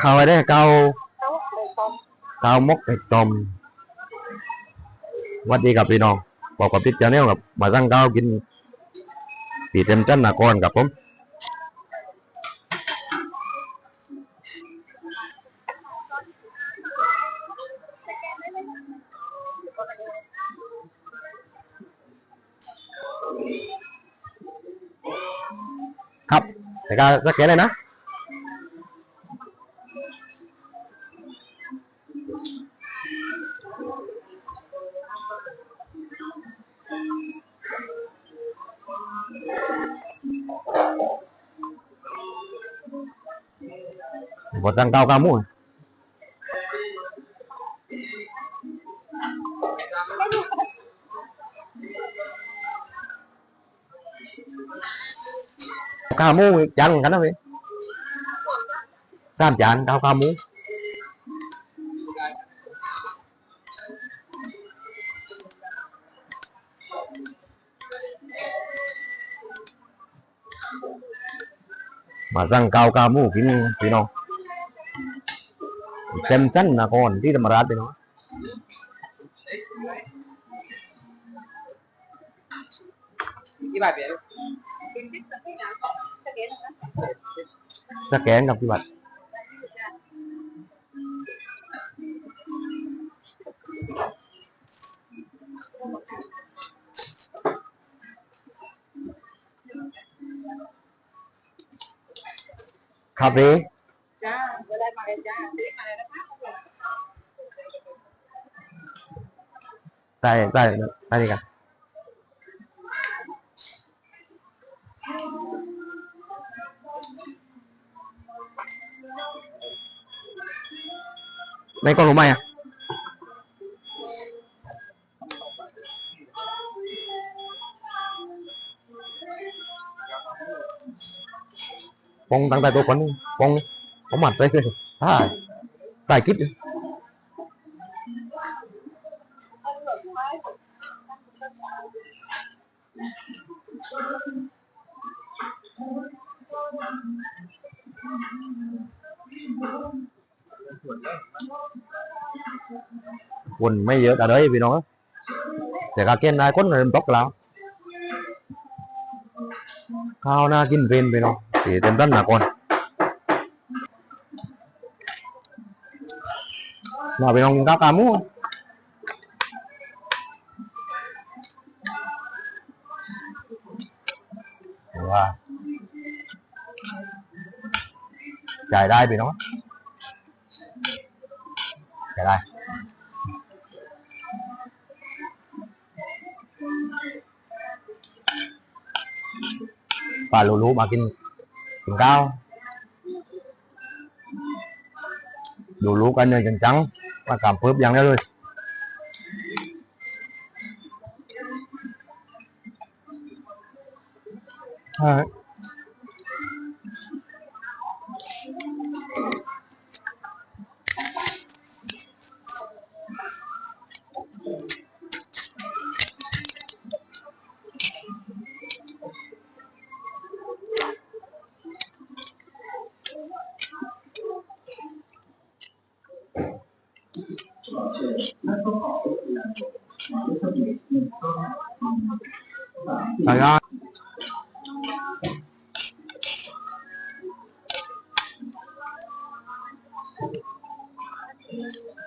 ข้าวไรข้เขาเลยต้ามกไก่ต้มวัดดีครับพี่น้องบอกกับพิจารณากับมาสั่งข้ากินตีเต็มจันนครกับผมครับแต่ก็สักแค่เลยนะ một răng cao cao buat jangkau kamu kamu jangan kan apa sam cao cao mũi. Mà răng cao cao mũi cái cái không เต็มชั้นนครที่ธรรมราชไปเนาะกี่บาทเปียสแกนกับพิบัติคาเฟ่จ้า đây đây đây đi cả? Đây, con của mày à? Con tăng tay tôi quấn con đi. ผมหมัดไปเลยถ่ายถ่ายคลิปคนไม่เยอะแต่เลยพี่น้องแต่กาเกนฑ์นายคนเริ่มตกแล้วข้าวน่ากินเป็นไปเนาะเต็มด้านหนักก่อน mà bên ông đáp tám mua wow. chạy đây bị nó chạy đây và lù lù bà kinh cao. ดูลูกกันเนี่ยจังๆมากำเพิ่มอย่างนี้เลยใช่ ใช่ครับ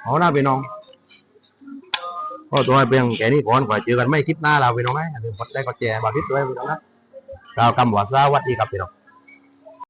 เอาหน้าไปน้องก็ตัวเพียงแค่นี้ก่อนกว่าเจอกันไม่คลิปหน้าเราไปน้องนะอย่าลืมกดไลค์กดแชร์บาพิษด้วยไปน้องนะเรากำว่าวัสดีครับพี่น้อง